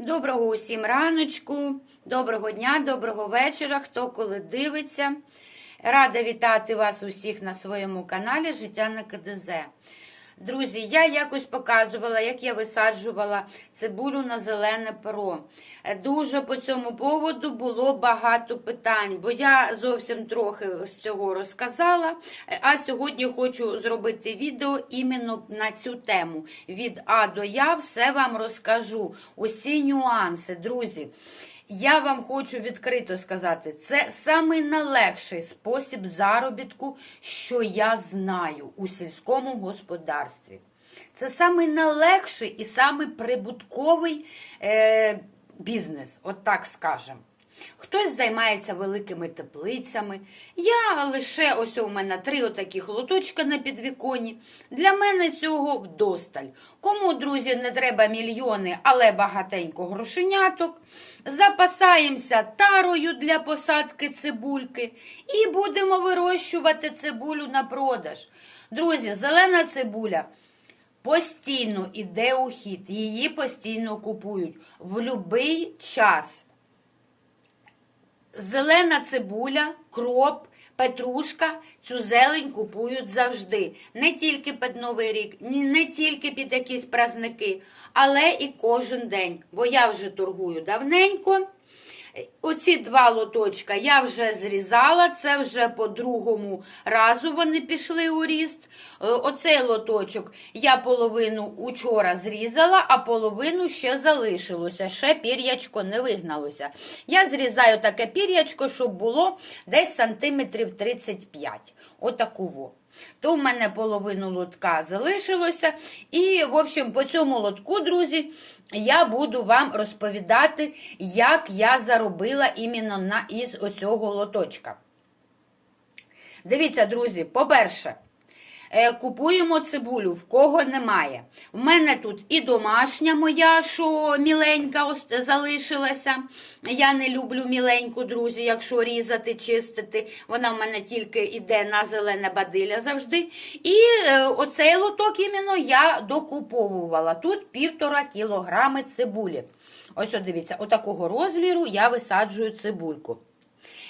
Доброго усім раночку, доброго дня, доброго вечора, хто коли дивиться. Рада вітати вас усіх на своєму каналі Життя на КДЗ. Друзі, я якось показувала, як я висаджувала цибулю на зелене перо. Е, Дуже по цьому поводу було багато питань, бо я зовсім трохи з цього розказала. Е, А сьогодні хочу зробити відео іменно на цю тему. Від А до Я все вам розкажу. Усі нюанси, друзі. Я вам хочу відкрито сказати, це самий найлегший спосіб заробітку, що я знаю у сільському господарстві. Це самий найлегший і самий прибутковий е, бізнес, от так скажемо. Хтось займається великими теплицями. Я лише ось у мене три отаких лоточка на підвіконі. Для мене цього вдосталь. Кому, друзі, не треба мільйони, але багатенько грошеняток. Запасаємося тарою для посадки цибульки і будемо вирощувати цибулю на продаж. Друзі, зелена цибуля. Постійно іде у хід, її постійно купують в будь-який час зелена цибуля, кроп, петрушка. Цю зелень купують завжди. Не тільки під Новий рік, не тільки під якісь праздники, але і кожен день. Бо я вже торгую давненько. Оці два лоточка я вже зрізала, це вже по другому разу вони пішли у ріст. Е, Оцей лоточок я половину учора зрізала, а половину ще залишилося. Ще пір'ячко не вигналося. Я зрізаю таке пір'ячко, щоб було десь сантиметрів 35. Отаково. То в мене половину лотка залишилося. І, в общем, по цьому лотку, друзі, я буду вам розповідати, як я заробила іменно на із оцього лоточка. Дивіться, друзі, по-перше, купуємо цибулю, в кого немає. У мене тут і домашня моя, що міленька залишилася. Я не люблю міленьку, друзі, якщо різати, чистити. Вона в мене тільки йде на зелене бадилля завжди. І е, оцей лоток іменно я докуповувала. Тут півтора кілограми цибулі. Ось, от дивіться, отакого розміру я висаджую цибульку.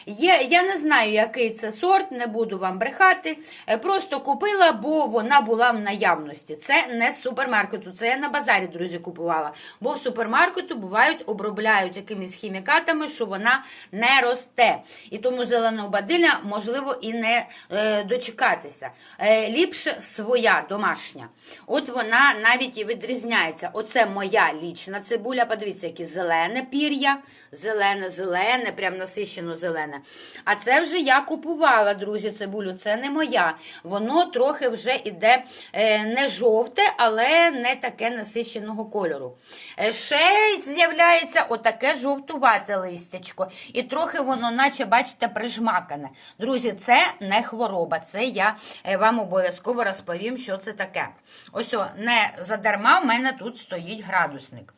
Є, я не знаю, який це сорт, не буду вам брехати. Е, Просто купила, бо вона була в наявності. Це не з супермаркету, це я на базарі, друзі, купувала. Бо в супермаркету бувають, обробляють якимись хімікатами, що вона не росте. І тому зеленого бадиля можливо і не е, дочекатися. Е, ліпше своя домашня. От вона навіть і відрізняється. Оце моя лічна цибуля. Подивіться, яке зелене пір'я, зелене, зелене, прям насищено зелене. А це вже я купувала, друзі, цибулю. Це не моя. Воно трохи вже іде е, не жовте, але не таке насищеного кольору. Е, ще з'являється отаке жовтувате листячко. І трохи воно, наче, бачите, прижмакане. Друзі, це не хвороба. Це я е, вам обов'язково розповім, що це таке. Ось, о, не задарма в мене тут стоїть градусник.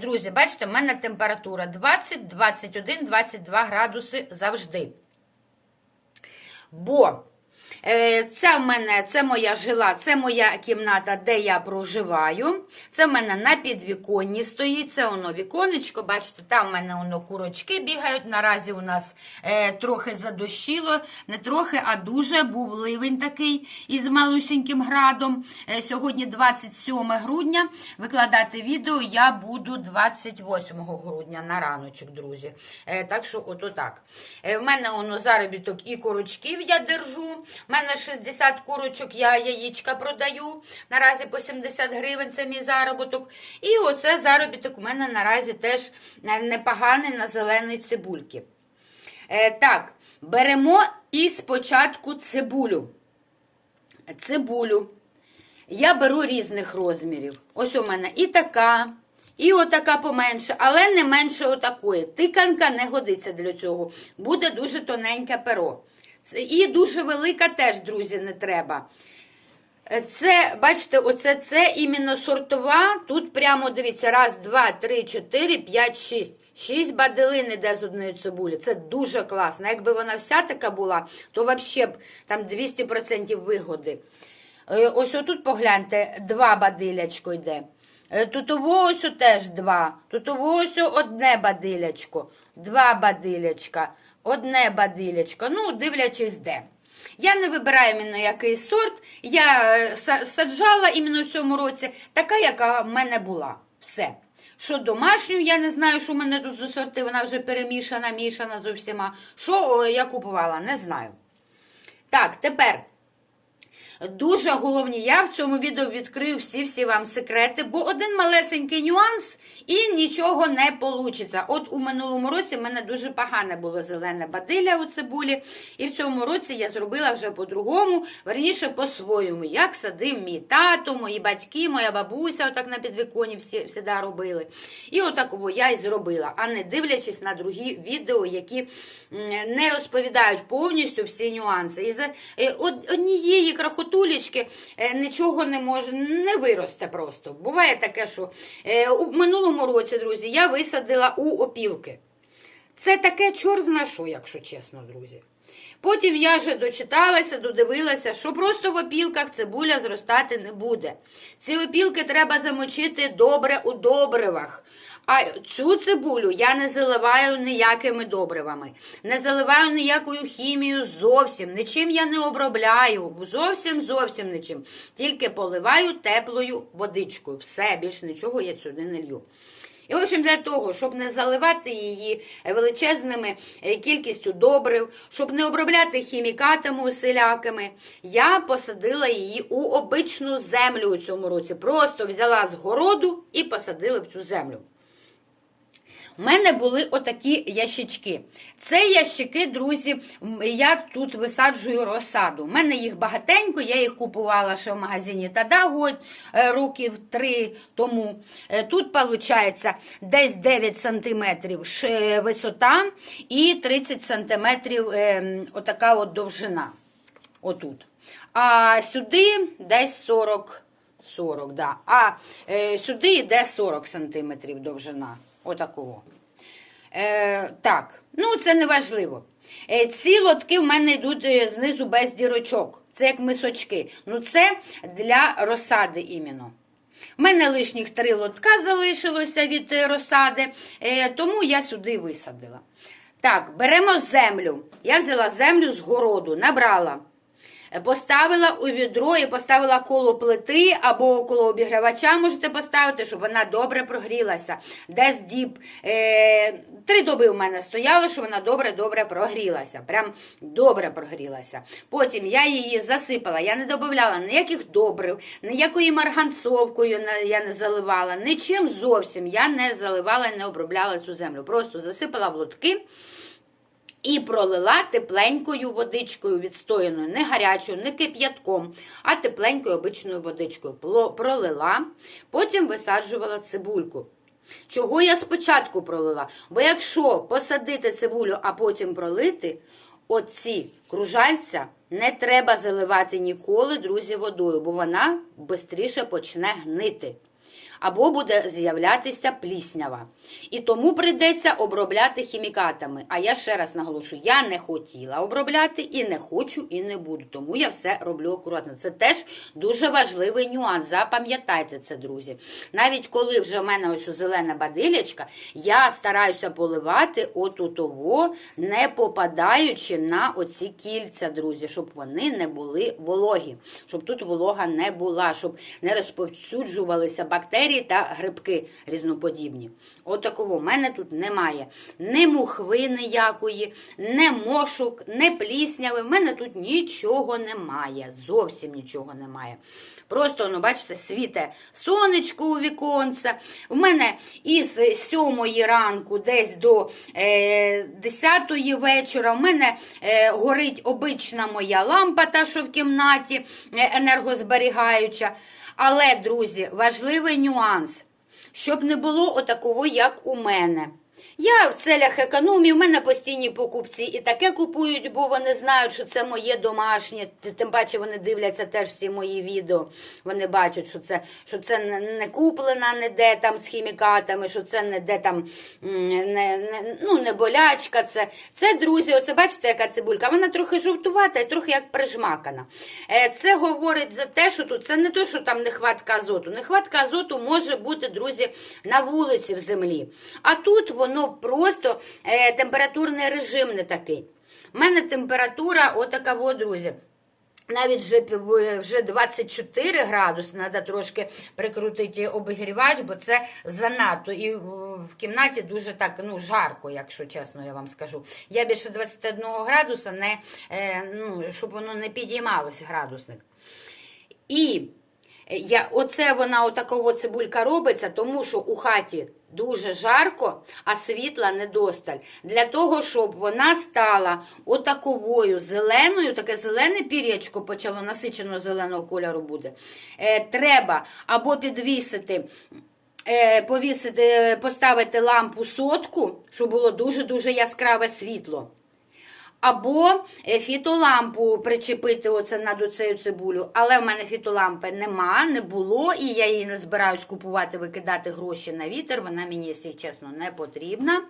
Друзі, бачите, в мене температура 20, 21, 22 градуси завжди. Бо це в мене це моя жила, це моя кімната, де я проживаю. Це в мене на підвіконні стоїть. Це воно віконечко. Бачите, там в мене воно курочки бігають. Наразі у нас е, трохи задощило, не трохи, а дуже був ливень такий із малюсеньким градом. Е, сьогодні 27 грудня. Викладати відео я буду 28 грудня на раночок, друзі. Е, так що, ото так. Е, в мене воно заробіток і курочків я держу. Мене 60 курочок, я яєчка продаю. Наразі по 70 гривень це мій заробіток. І оце заробіток у мене наразі теж непоганий на зеленій цибульки. Е, так, беремо і спочатку цибулю. Цибулю. Я беру різних розмірів. Ось у мене і така, і отака поменше, але не менше отакої. Тиканка не годиться для цього. Буде дуже тоненьке перо. І дуже велика теж, друзі, не треба. Е, Це, бачите, оце це іменно сортова. Тут прямо дивіться, раз, два, три, чотири, п'ять, шість. Шість баделин іде з одної цибулі. Це дуже класно. Якби вона вся така була, то взагалі б там 200% вигоди. Е, Ось отут погляньте, два бадилячко йде. Е, Тут ось теж два. Тут ось одне бадилячко, два бадилячка, одне бадилячко. Ну, дивлячись де. Я не вибираю іменно який сорт. Я е, саджала іменно в цьому році, така, яка в мене була. Все. Що домашню, я не знаю, що в мене тут за сорти, вона вже перемішана, мішана з усіма. Що я купувала, не знаю. Так, тепер. Дуже головні, я в цьому відео відкрию всі-всі вам секрети, бо один малесенький нюанс і нічого не вийде. От у минулому році в мене дуже погане було зелене бадилля у цибулі, і в цьому році я зробила вже по-другому, верніше по-своєму, як садив мій тато, мої батьки, моя бабуся, отак на підвіконі всі завжди робили. І отаково я і зробила, а не дивлячись на другі відео, які не розповідають повністю всі нюанси. І за е, од- однієї крахотулечки е, нічого не може, не виросте просто. Буває таке, що е, у минулому році, друзі, я висадила у опілки. Це таке чор зна що, якщо чесно, друзі. Потім я вже дочиталася, додивилася, що просто в опілках цибуля зростати не буде. Ці опілки треба замочити добре у добривах. А цю цибулю я не заливаю ніякими добривами, не заливаю ніякою хімією зовсім. Нічим я не обробляю, зовсім зовсім нічим. Тільки поливаю теплою водичкою. Все, більш нічого я сюди не лью. І, в общем, для того, щоб не заливати її величезними е, кількістю добрив, щоб не обробляти хімікатами усілякими, я посадила її у обичну землю у цьому році. Просто взяла з городу і посадила в цю землю. У мене були отакі ящички. Це ящики, друзі, я тут висаджую розсаду. У мене їх багатенько, я їх купувала ще в магазині Тадаго е, років три тому. Е, Тут, виходить, десь 9 сантиметрів висота і 30 сантиметрів е, отака от довжина. Отут. А сюди десь 40, 40 да. А е, сюди йде 40 сантиметрів довжина. Отакого. Е, так, ну це не важливо. Е, ці лотки в мене йдуть е, знизу без дірочок. Це як мисочки. Ну це для розсади іменно. У мене лишніх три лотка залишилося від е, розсади, е, тому я сюди висадила. Так, беремо землю. Я взяла землю з городу, набрала. Поставила у відро і поставила коло плити або коло обігрівача можете поставити, щоб вона добре прогрілася. Десь діб. Е, три доби у мене стояло, щоб вона добре-добре прогрілася. Прям добре прогрілася. Потім я її засипала, я не додавала ніяких добрив, ніякою марганцовкою я не заливала, нічим зовсім я не заливала і не обробляла цю землю. Просто засипала в лотки. І пролила тепленькою водичкою відстояною, не гарячою, не кип'ятком, а тепленькою обичною водичкою. Пролила, потім висаджувала цибульку. Чого я спочатку пролила? Бо якщо посадити цибулю, а потім пролити, оці кружальця не треба заливати ніколи, друзі, водою, бо вона швидше почне гнити або буде з'являтися пліснява. І тому прийдеться обробляти хімікатами. А я ще раз наголошую, я не хотіла обробляти і не хочу, і не буду. Тому я все роблю акуратно. Це теж дуже важливий нюанс. Запам'ятайте це, друзі. Навіть коли вже в мене ось зелена бадилячка, я стараюся поливати отутово, не попадаючи на оці кільця, друзі, щоб вони не були вологі, щоб тут волога не була, щоб не розповсюджувалися бактерії та грибки різноподібні. Отакого в мене тут немає. Ні мухви ніякої, ні мошок, ні плісняви. В мене тут нічого немає. Зовсім нічого немає. Просто, ну, бачите, світе сонечко у віконце. У мене із 7 ранку десь до е, 10 вечора в мене е, горить обична моя лампа, та що в кімнаті е, енергозберігаюча. Але, друзі, важливий нюанс, щоб не було отакого, як у мене. Я в целях економії, в мене постійні покупці і таке купують, бо вони знають, що це моє домашнє. Тим паче вони дивляться теж всі мої відео. Вони бачать, що це, що це не- не куплена там з хімікатами, що це не де там не, не, ну, не болячка. Це, це друзі, оце бачите, яка цибулька. Вона трохи жовтувата і трохи як прижмакана. Е, Це говорить за те, що тут це не то, що там нехватка азоту. Нехватка азоту може бути, друзі, на вулиці в землі. А тут воно просто е, температурний режим не такий. У мене температура отака, от, друзі. Навіть вже, вже 24 градуси, треба трошки прикрутити обігрівач, бо це занадто. І в кімнаті дуже так ну, жарко, якщо чесно я вам скажу. Я більше 21 градуса, не, е, ну, щоб воно не підіймалося градусник. І я, оце вона отакого цибулька робиться, тому що у хаті дуже жарко, а світла недосталь. Для того, щоб вона стала отаковою зеленою, таке зелене пір'ячко почало насичено зеленого кольору буде. Е, треба або підвісити. е, Повісити, поставити лампу сотку, щоб було дуже-дуже яскраве світло. Або е, фітолампу причепити оце над оцею цибулю. Але в мене фітолампи нема, не було, і я її не збираюсь купувати, викидати гроші на вітер. Вона мені, якщо чесно, не потрібна.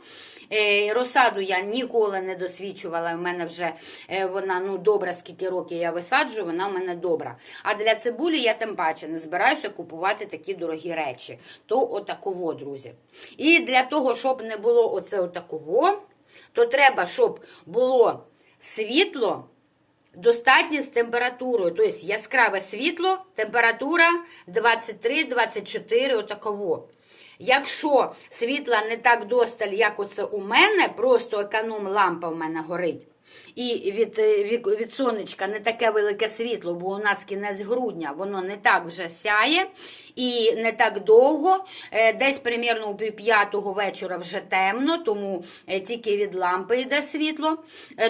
Е, Розсаду я ніколи не досвідчувала. В мене вже е, вона ну, добра, скільки років я висаджую, вона в мене добра. А для цибулі я тим паче не збираюся купувати такі дорогі речі. То отакого, друзі. І для того, щоб не було оце отакого то треба, щоб було світло достатнє з температурою. Тобто яскраве світло, температура 23-24 отаково. Якщо світла не так досталь, як оце у мене, просто економ лампа в мене горить. І від, е, від, від сонечка не таке велике світло, бо у нас кінець грудня, воно не так вже сяє і не так довго. Е, Десь примірно у п'ятого вечора вже темно, тому е, тільки від лампи йде світло.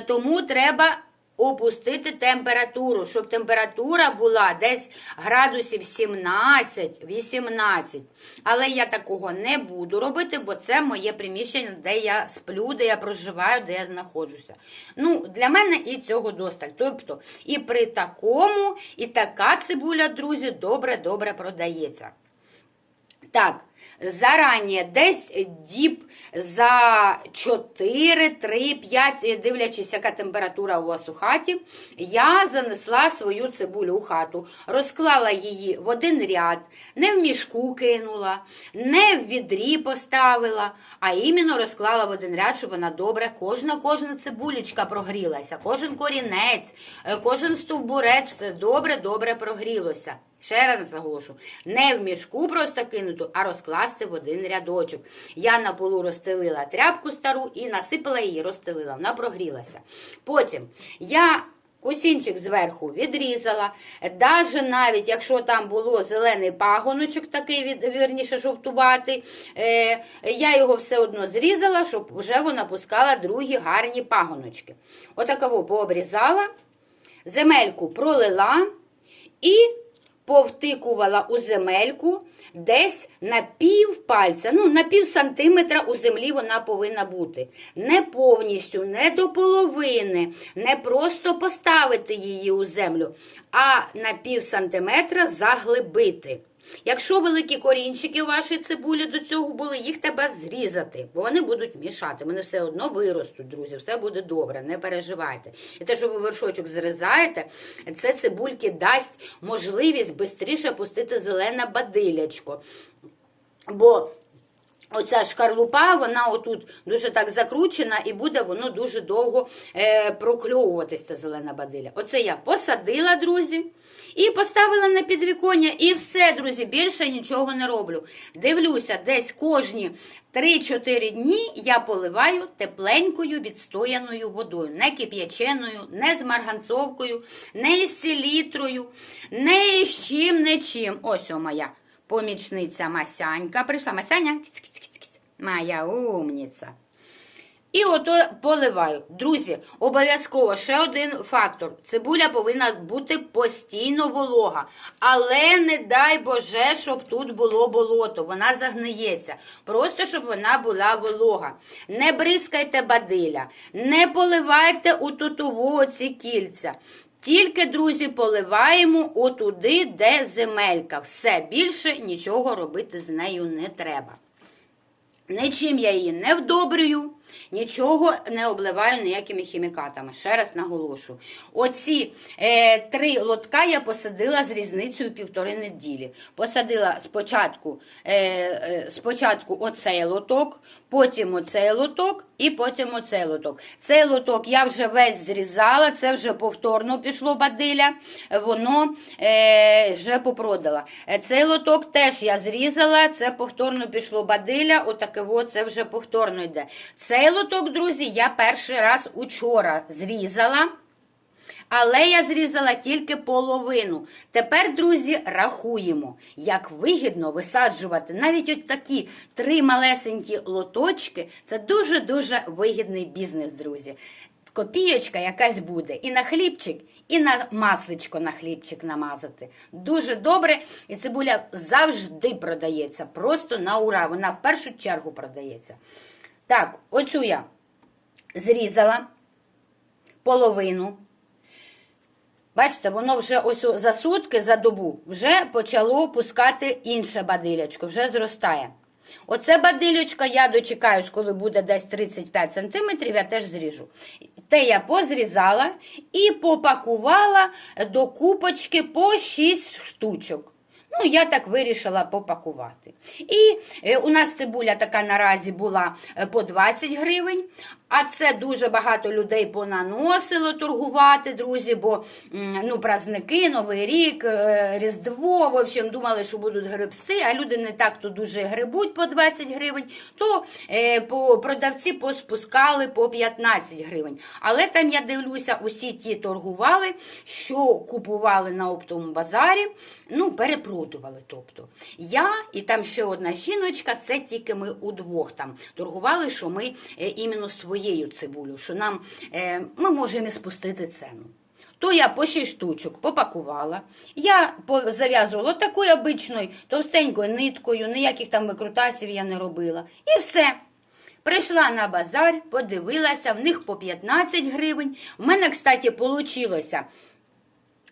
Тому треба опустити температуру, щоб температура була десь градусів 17-18. Але я такого не буду робити, бо це моє приміщення, де я сплю, де я проживаю, де я знаходжуся. Ну, для мене і цього досталь. Тобто, і при такому, і така цибуля, друзі, добре-добре продається. Так, зарані десь діб за 4, 3, 5, дивлячись, яка температура у вас у хаті, я занесла свою цибулю у хату, розклала її в один ряд, не в мішку кинула, не в відрі поставила, а іменно розклала в один ряд, щоб вона добре, кожна кожна цибулечка прогрілася, кожен корінець, е, кожен стовбурець, все добре-добре прогрілося. Ще раз заголошу, не в мішку просто кинуту, а розкласти в один рядочок. Я на полу розстелила тряпку стару і насипала її, розстелила. Вона прогрілася. Потім я косінчик зверху відрізала. Даже навіть якщо там було зелений пагоночок, такий від, вірніше жовтуватий, е, я його все одно зрізала, щоб вже вона пускала другі гарні пагоночки. Отаково пообрізала, земельку пролила і повтикувала у земельку десь на пів пальця, ну на пів сантиметра у землі вона повинна бути. Не повністю, не до половини, не просто поставити її у землю, а на пів сантиметра заглибити. Якщо великі корінчики у вашій цибулі до цього були, їх треба зрізати, бо вони будуть мішати. Вони все одно виростуть, друзі, все буде добре, не переживайте. І те, що ви вершочок зрізаєте, це цибульки дасть можливість швидше пустити зелене бадилячко. Бо Оця шкарлупа, вона отут дуже так закручена, і буде воно дуже довго е, прокльовуватись, ця зелена бадиля. Оце я посадила, друзі, і поставила на підвіконня, і все, друзі, більше нічого не роблю. Дивлюся, десь кожні 3-4 дні я поливаю тепленькою відстояною водою, не кип'яченою, не з марганцовкою, не із селітрою, не із чим, не чим. Ось о моя помічниця Масянька прийшла. Масяня, моя умниця. І ото поливаю. Друзі, обов'язково ще один фактор. Цибуля повинна бути постійно волога. Але не дай Боже, щоб тут було болото. Вона загниється. Просто щоб вона була волога. Не бризкайте бадиля, не поливайте у тутову ці кільця. Тільки, друзі, поливаємо отуди, де земелька. Все більше нічого робити з нею не треба. Нічим я її не вдобрюю, нічого не обливаю ніякими хімікатами. Ще раз наголошую. Оці е, три лотка я посадила з різницею півтори неділі. Посадила спочатку, е, е, спочатку оцей лоток, потім оцей лоток і потім оцей лоток. Цей лоток я вже весь зрізала, це вже повторно пішло бадиля, воно е, вже попродала. Е, Цей лоток теж я зрізала, це повторно пішло бадиля, отаке от, це вже повторно йде. Цей лоток, друзі, я перший раз учора зрізала. Але я зрізала тільки половину. Тепер, друзі, рахуємо, як вигідно висаджувати навіть от такі три малесенькі лоточки. Це дуже-дуже вигідний бізнес, друзі. Копійочка якась буде і на хлібчик, і на масличко на хлібчик намазати. Дуже добре. І цибуля завжди продається. Просто на ура. Вона в першу чергу продається. Так, оцю я зрізала половину. Бачите, воно вже ось за сутки, за добу, вже почало пускати інше бадилячко, вже зростає. Оце бадилючко я дочекаюсь, коли буде десь 35 см, я теж зріжу. Те я позрізала і попакувала до купочки по 6 штучок. Ну, я так вирішила попакувати. І е, у нас цибуля така наразі була е, по 20 гривень, а це дуже багато людей понаносило торгувати, друзі, бо ну, праздники, Новий рік, е, Різдво, в общем, думали, що будуть грибсти, а люди не так то дуже грибуть по 20 гривень, то е, по, продавці поспускали по 15 гривень. Але там я дивлюся, усі ті торгували, що купували на оптовому базарі, ну, перепродували. Тобто я і там ще одна жіночка, це тільки ми удвох там торгували, що ми е, іменно своєю цибулю, що нам е, ми можемо спустити цену. То я по 6 штучок попакувала. Я зав'язувала такою обичною, товстенькою ниткою, ніяких там викрутасів я не робила. І все. Прийшла на базар, подивилася, в них по 15 гривень. У мене, кстати, вийшло.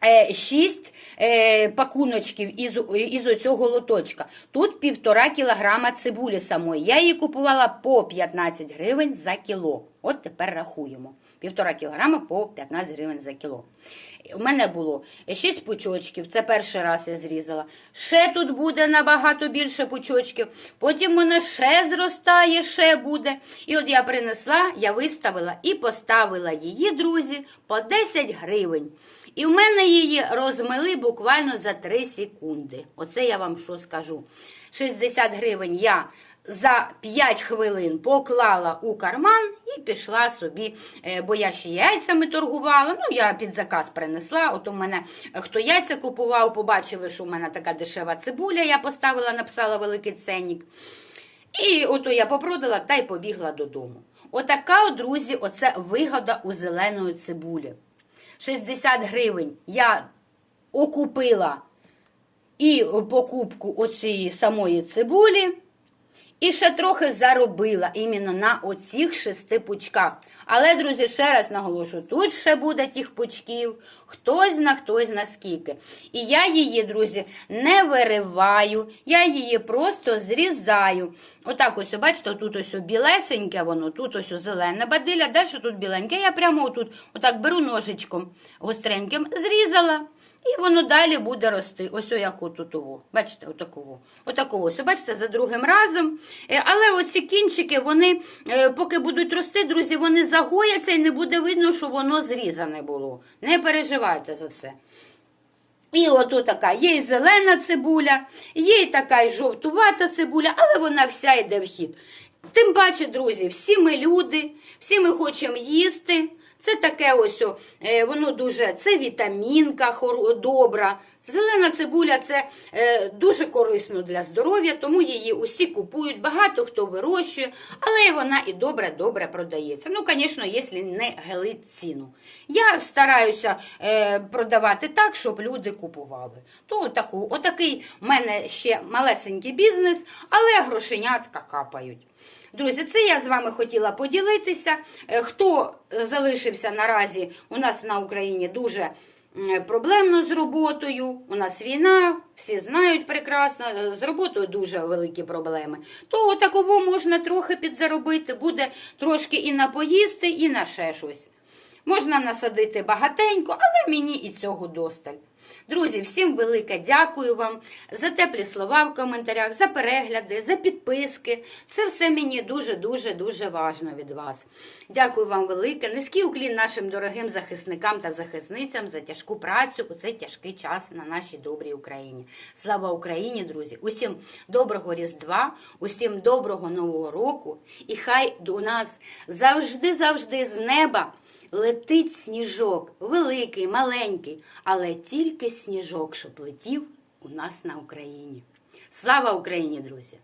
Е, 6 е, пакуночків із із оцього лоточка. Тут півтора кілограма цибулі самої. Я її купувала по 15 гривень за кіло. От тепер рахуємо. Півтора кілограма по 15 гривень за кіло. У мене було 6 пучочків, це перший раз я зрізала. Ще тут буде набагато більше пучочків. Потім вона ще зростає, ще буде. І от я принесла, я виставила і поставила її, друзі, по 10 гривень. І в мене її розмили буквально за 3 секунди. Оце я вам що скажу. 60 гривень я за 5 хвилин поклала у карман і пішла собі, е, бо я ще яйцями торгувала. Ну, я під заказ принесла. От у мене е, хто яйця купував, побачили, що у мене така дешева цибуля, я поставила, написала великий ценник. І ото я попродала та й побігла додому. Отака, друзі, оце вигода у зеленої цибулі. 60 гривень я окупила і покупку оцієї самої цибулі. І ще трохи заробила іменно на оцих шести пучках. Але, друзі, ще раз наголошую, тут ще буде тих пучків, хтось на хтось на скільки. І я її, друзі, не вириваю, я її просто зрізаю. Отак ось, бачите, тут ось білесеньке воно, тут ось зелене бадиля, далі тут біленьке. Я прямо отут, отак беру ножичком гостреньким, зрізала. І воно далі буде рости. Ось як отутово. Бачите, отаково. Отаково. Ось, бачите, за другим разом. Е, Але оці кінчики, вони, е, поки будуть рости, друзі, вони загояться і не буде видно, що воно зрізане було. Не переживайте за це. І ото така, є і зелена цибуля, є і така і жовтувата цибуля, але вона вся йде в хід. Тим паче, друзі, всі ми люди, всі ми хочемо їсти. Це таке ось, е, воно дуже, це вітамінка добра, Зелена цибуля це е, дуже корисно для здоров'я, тому її усі купують, багато хто вирощує, але вона і добре-добре продається. Ну, звісно, якщо не гелить ціну. Я стараюся е, продавати так, щоб люди купували. То отаку, отакий в мене ще малесенький бізнес, але грошенятка капають. Друзі, це я з вами хотіла поділитися. Е, Хто залишився наразі у нас на Україні дуже проблемно з роботою. У нас війна, всі знають прекрасно, е, з роботою дуже великі проблеми. То такого можна трохи підзаробити, буде трошки і на поїсти, і на ще щось. Можна насадити багатенько, але мені і цього досталь. Друзі, всім велике дякую вам за теплі слова в коментарях, за перегляди, за підписки. Це все мені дуже-дуже дуже важно від вас. Дякую вам велике. Низький уклін нашим дорогим захисникам та захисницям за тяжку працю у цей тяжкий час на нашій добрій Україні. Слава Україні, друзі! Усім доброго Різдва, усім доброго Нового року. І хай у нас завжди-завжди з неба. Летить сніжок, великий, маленький, але тільки сніжок, щоб летів у нас на Україні. Слава Україні, друзі!